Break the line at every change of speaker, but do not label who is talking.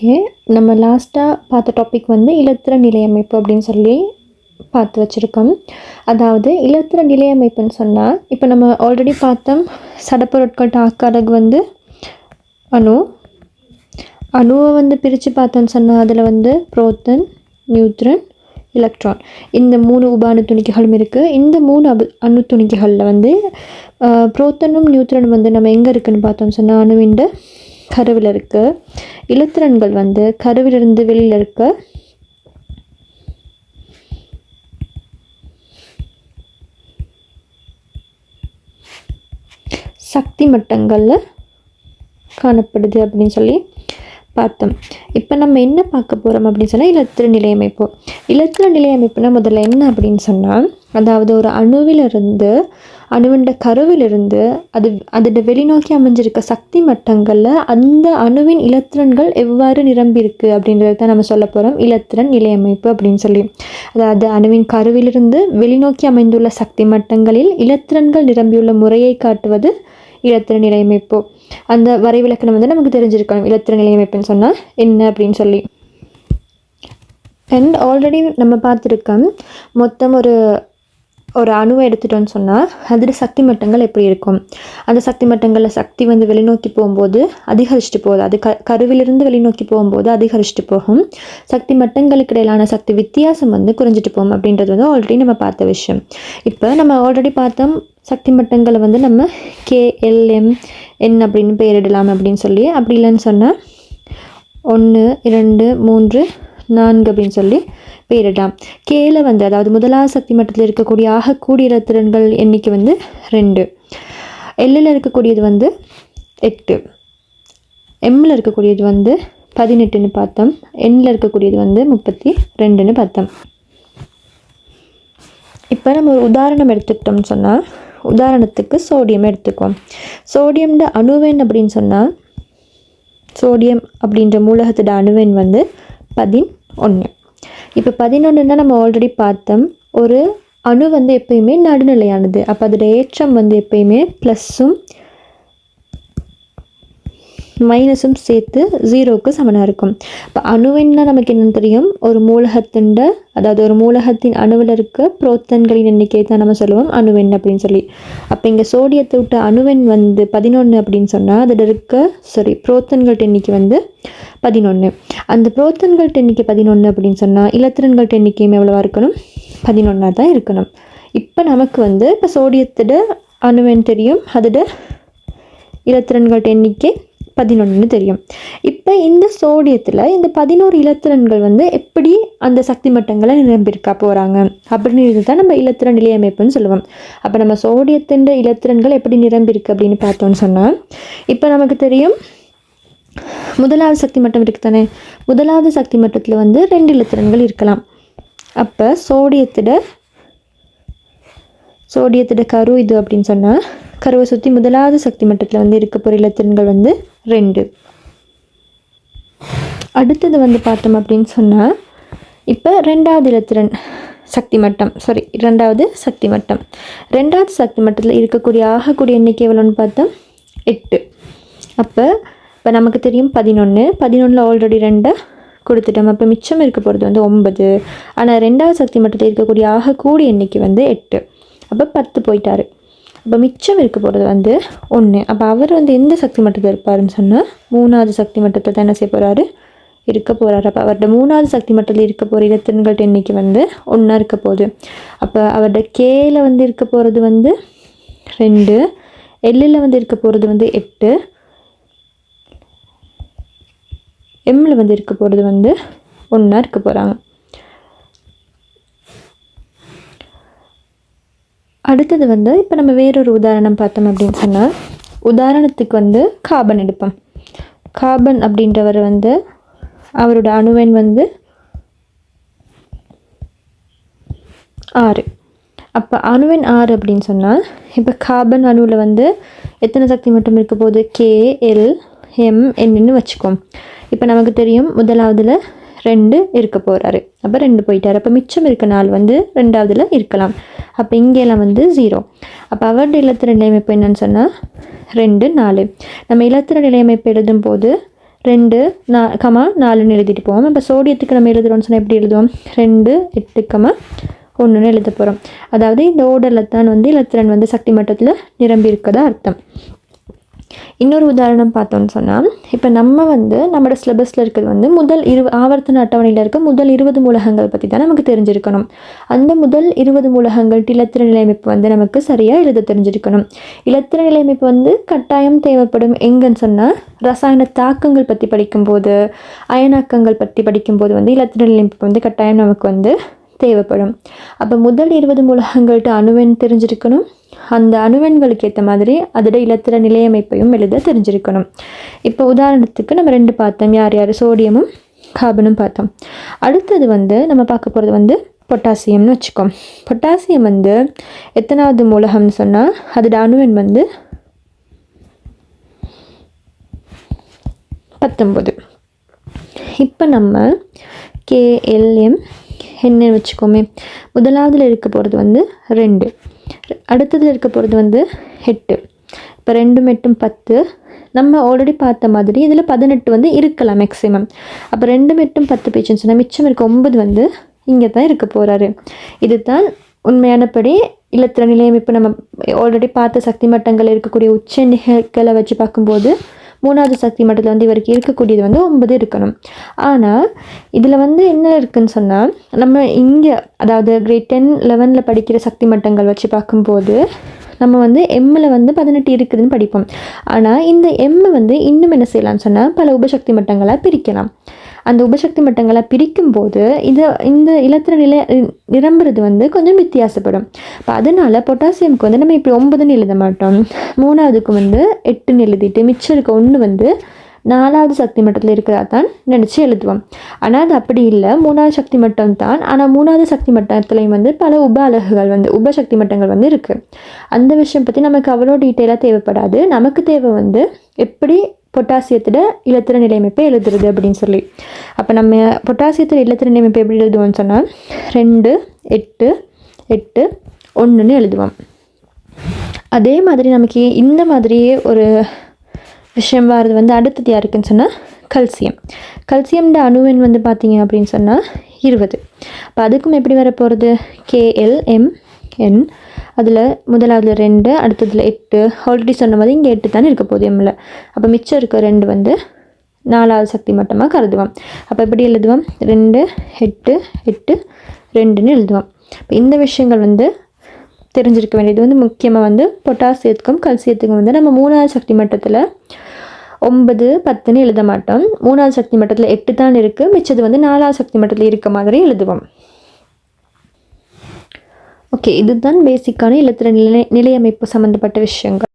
Okay நம்ம லாஸ்ட்டாக பார்த்த டாபிக் வந்து இலத்திர நிலையமைப்பு அப்படின்னு சொல்லி பார்த்து வச்சுருக்கோம். அதாவது இலத்திர நிலையமைப்புன்னு சொன்னால் இப்போ நம்ம ஆல்ரெடி பார்த்தோம் சடப்பொருட்கள் ஆக்கரகு வந்து அணு. அணுவை வந்து பிரித்து பார்த்தோன்னு சொன்னால் அதில் வந்து புரோத்தன் நியூட்ரன் எலக்ட்ரான் இந்த மூணு உப அணு துணிக்கைகளும் இருக்குது இந்த மூணு அபு அணு துணிக்கைகளில் வந்து புரோத்தனும் நியூட்ரனும் வந்து நம்ம எங்கே இருக்குதுன்னு பார்த்தோம்னு சொன்னால் அணுவிண்டு கருவில் இருக்குது இலத்திரன்கள் வந்து கருவிலிருந்து வெளியில் இருக்க. சக்தி மட்டங்களில் காணப்படுது அப்படின்னு சொல்லி பார்த்தோம். இப்போ நம்ம என்ன பார்க்க போகிறோம் அப்படின்னு சொன்னால் இலத்திர நிலையமைப்பு இலத்திர நிலையமைப்புனா முதல்ல என்ன அப்படின்னு சொன்னால் அதாவது ஒரு அணுவிலிருந்து அணுவின் கருவிலிருந்து அது அதோட வெளிநோக்கி அமைஞ்சிருக்க சக்தி மட்டங்களில் அந்த அணுவின் இலத்திரன்கள் எவ்வாறு நிரம்பியிருக்கு அப்படின்றத தான் நம்ம சொல்ல போகிறோம் இலத்திரன் நிலையமைப்பு அப்படின்னு சொல்லி. அதாவது அணுவின் கருவிலிருந்து வெளிநோக்கி அமைந்துள்ள சக்தி மட்டங்களில் இலத்திரன்கள் நிரம்பியுள்ள முறையை காட்டுவது இலத்திரன் நிலையமைப்பு. அந்த வரைவிலக்கணம் வந்து நமக்கு தெரிஞ்சிருக்கணும். இலத்திர நிலையமைப்புன்னு சொன்னால் என்ன அப்படின்னு சொல்லி. அண்ட் ஆல்ரெடி நம்ம பார்த்துருக்கோம். மொத்தம் ஒரு ஒரு அணுவை எடுத்துட்டோம்னு சொன்னால் அதில் சக்தி மட்டங்கள் எப்படி இருக்கும்? அந்த சக்தி மட்டங்களில் சக்தி வந்து வெளிநோக்கி போகும்போது அதிகரிச்சுட்டு போகுது. அது க கருவிலிருந்து வெளிநோக்கி போகும்போது அதிகரிச்சுட்டு போகும். சக்தி மட்டங்களுக்கு இடையிலான சக்தி வித்தியாசம் வந்து குறைஞ்சிட்டு போகும் அப்படின்றது வந்து ஆல்ரெடி நம்ம பார்த்த விஷயம். இப்போ நம்ம ஆல்ரெடி பார்த்தோம் சக்தி மட்டங்களை வந்து நம்ம கேஎல்எம் என் அப்படின்னு பெயரிடலாம் அப்படின்னு சொல்லி. அப்படி இல்லைன்னு சொன்னால் ஒன்று இரண்டு மூன்று நான்கு அப்படின்னு சொல்லி பெயரிடலாம். கேல வந்து அதாவது முதலாவது சக்தி மட்டத்தில் இருக்கக்கூடிய ஆகக்கூடிய திறன்கள் எண்ணிக்கை வந்து ரெண்டு. எல்லில் இருக்கக்கூடியது வந்து எட்டு. எம்மில் இருக்கக்கூடியது வந்து பதினெட்டுன்னு பார்த்தோம். எண்ணில் இருக்கக்கூடியது வந்து முப்பத்தி ரெண்டுன்னு பார்த்தோம். இப்போ நம்ம ஒரு உதாரணம் எடுத்துக்கிட்டோம்னு சொன்னால் உதாரணத்துக்கு சோடியம் எடுத்துக்குவோம். சோடியம்ட அணுவெண் அப்படின்னு சொன்னால் சோடியம் அப்படின்ற மூலகத்தோட அணுவெண் வந்து பதின் ஒன்று இப்போ பதினொன்றுன்னா நம்ம ஆல்ரெடி பார்த்தோம். ஒரு அணு வந்து எப்பயுமே நடுநிலையானது. அப்போ அதோட ஏற்றம் வந்து எப்பயுமே ப்ளஸ்ஸும் மைனஸும் சேர்த்து ஜீரோவுக்கு சமனாக இருக்கும். இப்போ அணுவென்னா நமக்கு என்னென்னு தெரியும்? ஒரு மூலகத்துண்ட அதாவது ஒரு மூலகத்தின் அணுவில் இருக்க புரோத்தன்களின் எண்ணிக்கை தான் நம்ம சொல்லுவோம். அணுவெண் அப்படின்னு சொல்லி. அப்போ இங்கே சோடியத்தை விட்ட அணுவெண் வந்து பதினொன்று அப்படின்னு சொன்னால் அதில் இருக்க சாரி புரோத்தன்கள் எண்ணிக்கை வந்து பதினொன்று அந்த புரோத்தன்கள் எண்ணிக்கை பதினொன்று அப்படின்னு சொன்னால் இலத்திரன்கள் எண்ணிக்கையும் எவ்வளவா இருக்கணும்? பதினொன்றாக தான் இருக்கணும். இப்போ நமக்கு வந்து இப்போ சோடியத்திட அணுவெண் தெரியும். அதோட இலத்திரன்கள் எண்ணிக்கை பதினொன்றுன்னு தெரியும். இப்போ இந்த சோடியத்தில் இந்த பதினோரு இலத்திரன்கள் வந்து எப்படி அந்த சக்தி மட்டங்களை நிரம்பியிருக்கா போகிறாங்க அப்படின்னு தான் நம்ம இலத்திரன் நிலையமைப்புன்னு சொல்லுவோம். அப்போ நம்ம சோடியத்தின் இலத்திரன்கள் எப்படி நிரம்பியிருக்கு அப்படின்னு பார்த்தோம்னு சொன்னால் இப்போ நமக்கு தெரியும் முதலாவது சக்தி மட்டம் இருக்கு தானே? முதலாவது சக்தி மட்டத்தில் வந்து ரெண்டு இலத்திரன்கள் இருக்கலாம். அப்போ சோடியத்திட சோடியத்திட கரு இது அப்படின்னு சொன்னால் கருவை சுற்றி முதலாவது சக்தி மட்டத்தில் வந்து இருக்க போகிற இலத்திரன்கள் வந்து ரெண்டு. அடுத்தது வந்து பார்த்தோம் அப்படின்னு சொன்னால் இப்போ ரெண்டாவது இலத்திரன் சக்தி மட்டம். சாரி ரெண்டாவது சக்தி மட்டம். ரெண்டாவது சக்தி மட்டத்தில் இருக்கக்கூடிய ஆகக்கூடிய எண்ணிக்கை எவ்வளோன்னு பார்த்தோம்? எட்டு. அப்போ இப்போ நமக்கு தெரியும் பதினொன்று பதினொன்றில் ஆல்ரெடி ரெண்டை கொடுத்துட்டோம். அப்போ மிச்சம் இருக்க போகிறது வந்து ஒன்பது. ஆனால் ரெண்டாவது சக்தி மட்டத்தில் இருக்கக்கூடிய ஆகக்கூடிய எண்ணிக்கை வந்து எட்டு. அப்போ பத்து போயிட்டாரு. இப்போ மிச்சம் இருக்க போகிறது வந்து ஒன்று அப்போ அவர் வந்து எந்த சக்தி மட்டத்தில் இருப்பாருன்னு சொன்னால் மூணாவது சக்தி மட்டத்தில் தான் என்ன செய்ய போகிறாரு இருக்க போகிறாரு அப்போ அவரோட மூணாவது சக்தி மட்டத்தில் இருக்க போகிற இலத்திரன்கள் எண்ணிக்கை வந்து ஒன்றா இருக்க போகுது? அப்போ அவரோட கேல வந்து இருக்க போகிறது வந்து ரெண்டு. எல்லில் வந்து இருக்க போகிறது வந்து எட்டு. எம்மில் வந்து இருக்க போகிறது வந்து ஒன்றா இருக்க போகிறாங்க அடுத்தது வந்து இப்போ நம்ம வேறொரு உதாரணம் பார்த்தோம் அப்படின்னு சொன்னால் உதாரணத்துக்கு வந்து கார்பன் எடுப்போம். கார்பன் அப்படின்றவர் வந்து அவரோட அணுவெண் வந்து ஆறு. அப்போ அணுவெண் ஆறு அப்படின்னு சொன்னால் இப்போ கார்பன் அணுவில் வந்து எத்தனை சக்தி மட்டும் இருக்க போகுது? கே எல் எம் என்னன்னு வச்சுக்கோம் இப்போ நமக்கு தெரியும் முதலாவதுல ரெண்டு இருக்க போகிறாரு அப்போ ரெண்டு போயிட்டார். அப்போ மிச்சம் இருக்க நாள் வந்து ரெண்டாவதுல இருக்கலாம். அப்போ இங்கேலாம் வந்து ஜீரோ அப்போ அவருடைய இலத்திர நிலையமைப்பு என்னன்னு சொன்னால் ரெண்டு நாலு. நம்ம இலத்திர நிலையமைப்பு எழுதும் போது ரெண்டு நா கமா நாலுன்னு எழுதிட்டு போவோம். இப்போ சோடியத்துக்கு நம்ம எழுதுறோம்னு சொன்னால் எப்படி எழுதுவோம்? ரெண்டு எட்டு கமா ஒன்றுன்னு எழுத போகிறோம் அதாவது இந்த ஓடலத்தான் தான் வந்து இலத்திரன் வந்து சக்தி மட்டத்தில் நிரம்பி இருக்கதா அர்த்தம். இன்னொரு உதாரணம் பார்த்தோம்னு சொன்னால் இப்போ நம்ம வந்து நம்மளோட சிலபஸில் இருக்கிறது வந்து முதல் இரு ஆவர்த்தன அட்டவணையில் இருக்க முதல் இருபது மூலகங்கள் பற்றி தான் நமக்கு தெரிஞ்சிருக்கணும். அந்த முதல் இருபது மூலகங்கள் இலத்திர நிலையமைப்பு வந்து நமக்கு சரியாக எழுத தெரிஞ்சிருக்கணும். இலத்திர நிலையமைப்பு வந்து கட்டாயம் தேவைப்படும். எங்கன்னு சொன்னால் ரசாயன தாக்கங்கள் பற்றி படிக்கும்போது அயனாக்கங்கள் பற்றி படிக்கும்போது வந்து இலத்திர நிலையமைப்பு வந்து கட்டாயம் நமக்கு வந்து தேவைப்படும். அப்போ முதல் இருபது மூலகங்கள்கிட்ட அணுவெண் தெரிஞ்சிருக்கணும். அந்த அணுவெண்களுக்கு ஏற்ற மாதிரி அதோட இலத்திர நிலையமைப்பையும் எழுத தெரிஞ்சிருக்கணும். இப்போ உதாரணத்துக்கு நம்ம ரெண்டு பார்த்தோம். யார் யார்? சோடியமும் கார்பனும் பார்த்தோம். அடுத்தது வந்து நம்ம பார்க்க போகிறது வந்து பொட்டாசியம்னு வச்சுக்கோம். பொட்டாசியம் வந்து எத்தனாவது மூலகம்னு சொன்னால் அதோட அணுவெண் வந்து பத்தொம்பது இப்போ நம்ம கேஎல்எம் என்ன வச்சுக்கோமே? முதலாவதில் இருக்க போகிறது வந்து ரெண்டு. அடுத்ததில் இருக்க போகிறது வந்து எட்டு. இப்போ ரெண்டு எட்டும் பத்து. நம்ம ஆல்ரெடி பார்த்த மாதிரி இதில் பதினெட்டு வந்து இருக்கலாம் மேக்ஸிமம் அப்போ ரெண்டு எட்டும் பத்து பேச்சுன்னு சொன்னால் மிச்சம் இருக்க ஒம்பது வந்து இங்கே தான் இருக்க போகிறாரு இது தான் உண்மையானபடி இல்லத்திர நிலையம் இப்போ நம்ம ஆல்ரெடி பார்த்த சக்தி மட்டங்கள் இருக்கக்கூடிய உச்ச நிகழ்களை வச்சு பார்க்கும்போது மூணாவது சக்தி மட்டத்தில் வந்து இவருக்கு இருக்கக்கூடியது வந்து ஒன்பது இருக்கணும். ஆனால் இதில் வந்து என்ன இருக்குன்னு சொன்னால் நம்ம இங்கே அதாவது கிரேட் டென் லெவனில் படிக்கிற சக்தி மட்டங்கள் வச்சு பார்க்கும்போது நம்ம வந்து எம்மில் வந்து பதினெட்டு இருக்குதுன்னு படிப்போம். ஆனால் இந்த எம்மை வந்து இன்னும் என்ன செய்யலாம்னு சொன்னால் பல உபசக்தி மட்டங்களாக பிரிக்கலாம். அந்த உபசக்தி மட்டங்களை பிரிக்கும்போது இது இந்த இலத்திர நிலை நிரம்புறது வந்து கொஞ்சம் வித்தியாசப்படும். இப்போ அதனால் பொட்டாசியம்க்கு வந்து நம்ம இப்படி ஒன்பதுன்னு எழுத மாட்டோம். மூணாவதுக்கு வந்து எட்டுன்னு எழுதிட்டு மிச்சம் இருக்க ஒன்று வந்து நாலாவது சக்தி மட்டத்தில் இருக்கிறதா தான் நினச்சி எழுதுவோம். ஆனால் அது அப்படி இல்லை. மூணாவது சக்தி மட்டம் தான் ஆனால் மூணாவது சக்தி மட்டத்துலேயும் வந்து பல உப அலகுகள் வந்து உபசக்தி மட்டங்கள் வந்து இருக்குது அந்த விஷயம் பற்றி நமக்கு அவ்வளோ டீட்டெயிலாக தேவைப்படாது. நமக்கு தேவை வந்து எப்படி பொட்டாசியத்தில் இலத்திர நிலையமைப்பை எழுதுறது அப்படின்னு சொல்லி. அப்போ நம்ம பொட்டாசியத்தில் இலத்திர நிலையமைப்பை எப்படி எழுதுவோம்னு சொன்னால் ரெண்டு எட்டு எட்டு ஒன்றுன்னு எழுதுவோம். அதே மாதிரி நமக்கு இந்த மாதிரியே ஒரு விஷயம் வர்றது வந்து அடுத்தது யாருக்குன்னு சொன்னால் கல்சியம். கல்சியம்ட அணுவெண் வந்து பார்த்தீங்க அப்படின்னு சொன்னால் இருபது. அப்போ அதுக்கும் எப்படி வர போகிறது கேஎல்எம்என் அதில் முதலாவது ரெண்டு அடுத்ததில் எட்டு. ஆல்ரெடி சொன்ன மாதிரி இங்கே எட்டு தானே இருக்க போகுது எம்மில் அப்போ மிச்சம் இருக்க ரெண்டு வந்து நாலாவது சக்தி மட்டமாக கருதுவோம். அப்போ எப்படி எழுதுவோம்? ரெண்டு எட்டு எட்டு ரெண்டுன்னு எழுதுவோம். இப்போ இந்த விஷயங்கள் வந்து தெரிஞ்சிருக்க வேண்டியது வந்து முக்கியமாக வந்து பொட்டாசியத்துக்கும் கல்சியத்துக்கும் வந்து நம்ம மூணாவது சக்தி மட்டத்தில் ஒன்பது பத்துன்னு எழுத மாட்டோம். மூணாவது சக்தி மட்டத்தில் எட்டு தான் இருக்குது மிச்சது வந்து நாலாவது சக்தி மட்டத்தில் இருக்க மாதிரி எழுதுவோம். ஓகே இதுதான் பேசிக்கான இல்லத்திர நிலை நிலையமைப்பு சம்மந்தப்பட்ட விஷயங்கள்.